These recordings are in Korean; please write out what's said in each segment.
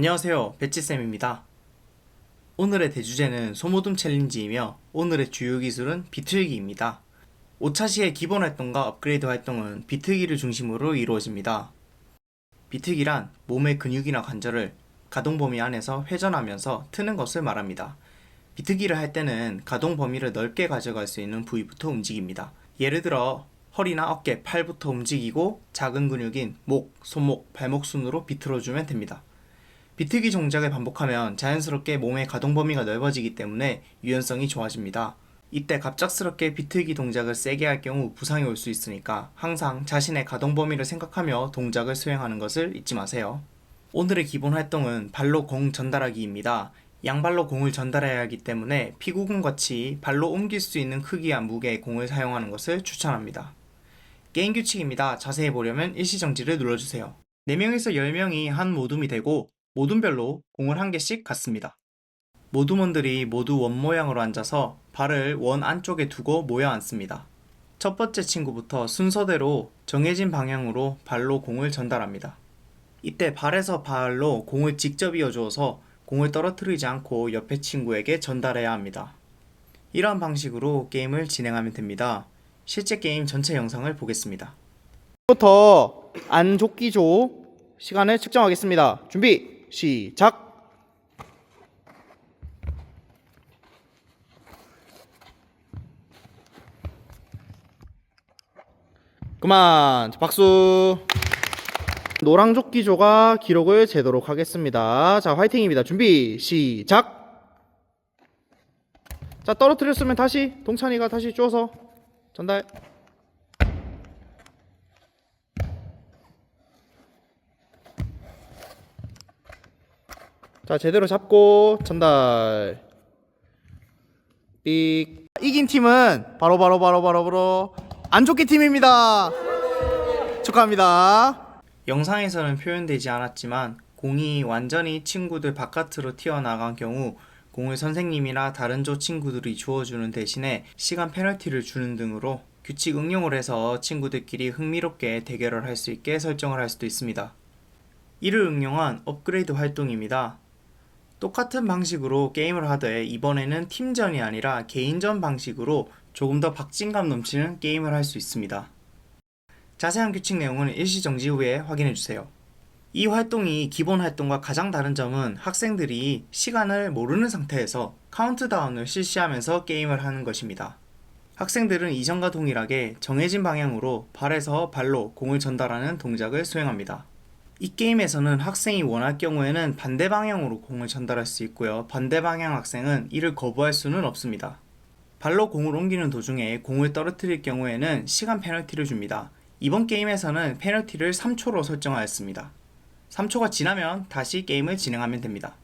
안녕하세요. 배치쌤입니다. 오늘의 대주제는 소모둠 챌린지이며 오늘의 주요 기술은 비틀기입니다. 5차 시의 기본 활동과 업그레이드 활동은 비틀기를 중심으로 이루어집니다. 비틀기란 몸의 근육이나 관절을 가동 범위 안에서 회전하면서 트는 것을 말합니다. 비트기를 할 때는 가동 범위를 넓게 가져갈 수 있는 부위부터 움직입니다. 예를 들어 허리나 어깨, 팔부터 움직이고 작은 근육인 목, 손목, 발목 순으로 비틀어주면 됩니다. 비트기 동작을 반복하면 자연스럽게 몸의 가동 범위가 넓어지기 때문에 유연성이 좋아집니다. 이때 갑작스럽게 비트기 동작을 세게 할 경우 부상이 올 수 있으니까 항상 자신의 가동 범위를 생각하며 동작을 수행하는 것을 잊지 마세요. 오늘의 기본 활동은 발로 공 전달하기입니다. 양발로 공을 전달해야 하기 때문에 피구공 같이 발로 옮길 수 있는 크기와 무게의 공을 사용하는 것을 추천합니다. 게임 규칙입니다. 자세히 보려면 일시정지를 눌러주세요. 4명에서 10명이 한 모둠이 되고 모둠별로 공을 한 개씩 갖습니다. 모둠원들이 모두 원 모양으로 앉아서 발을 원 안쪽에 두고 모여 앉습니다. 첫 번째 친구부터 순서대로 정해진 방향으로 발로 공을 전달합니다. 이때 발에서 발로 공을 직접 이어주어서 공을 떨어뜨리지 않고 옆에 친구에게 전달해야 합니다. 이러한 방식으로 게임을 진행하면 됩니다. 실제 게임 전체 영상을 보겠습니다. 부터 안족기조 시간을 측정하겠습니다. 준비 시작. 그만 자, 박수. 노랑조끼조가 기록을 재도록 하겠습니다. 자, 화이팅입니다. 준비, 시작! 자, 떨어뜨렸으면 다시, 동찬이가 다시 쪼서 전달. 자, 제대로 잡고 전달. 삑. 이긴 팀은 바로 바로 바로 바로 바로 안좋기 팀입니다. 축하합니다. 영상에서는 표현되지 않았지만 공이 완전히 친구들 바깥으로 튀어나간 경우 공을 선생님이나 다른 조 친구들이 주어주는 대신에 시간 페널티를 주는 등으로 규칙 응용을 해서 친구들끼리 흥미롭게 대결을 할 수 있게 설정을 할 수도 있습니다. 이를 응용한 업그레이드 활동입니다. 똑같은 방식으로 게임을 하되 이번에는 팀전이 아니라 개인전 방식으로 조금 더 박진감 넘치는 게임을 할 수 있습니다. 자세한 규칙 내용은 일시정지 후에 확인해 주세요. 이 활동이 기본 활동과 가장 다른 점은 학생들이 시간을 모르는 상태에서 카운트다운을 실시하면서 게임을 하는 것입니다. 학생들은 이전과 동일하게 정해진 방향으로 발에서 발로 공을 전달하는 동작을 수행합니다. 이 게임에서는 학생이 원할 경우에는 반대 방향으로 공을 전달할 수 있고요. 반대 방향 학생은 이를 거부할 수는 없습니다. 발로 공을 옮기는 도중에 공을 떨어뜨릴 경우에는 시간 페널티를 줍니다. 이번 게임에서는 페널티를 3초로 설정하였습니다. 3초가 지나면 다시 게임을 진행하면 됩니다.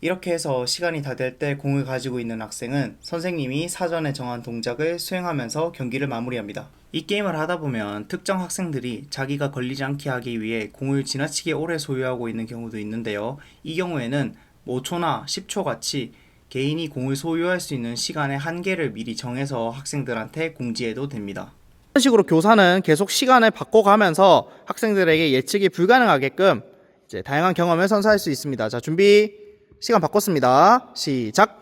이렇게 해서 시간이 다 될 때 공을 가지고 있는 학생은 선생님이 사전에 정한 동작을 수행하면서 경기를 마무리합니다. 이 게임을 하다 보면 특정 학생들이 자기가 걸리지 않게 하기 위해 공을 지나치게 오래 소유하고 있는 경우도 있는데요. 이 경우에는 5초나 10초 같이 개인이 공을 소유할 수 있는 시간의 한계를 미리 정해서 학생들한테 공지해도 됩니다. 이런 식으로 교사는 계속 시간을 바꿔가면서 학생들에게 예측이 불가능하게끔 이제 다양한 경험을 선사할 수 있습니다. 자, 준비. 시간 바꿨습니다. 시작.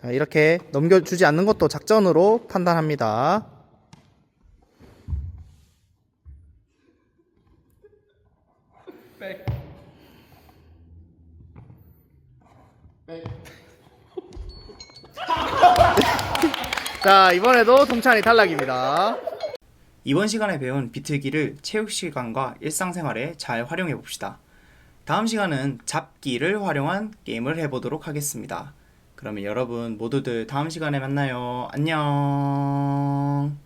자, 이렇게 넘겨주지 않는 것도 작전으로 판단합니다. 자, 이번에도 동찬이 탈락입니다. 이번 시간에 배운 비틀기를 체육 시간과 일상생활에 잘 활용해 봅시다. 다음 시간은 잡기를 활용한 게임을 해보도록 하겠습니다. 그러면 여러분 모두들 다음 시간에 만나요. 안녕.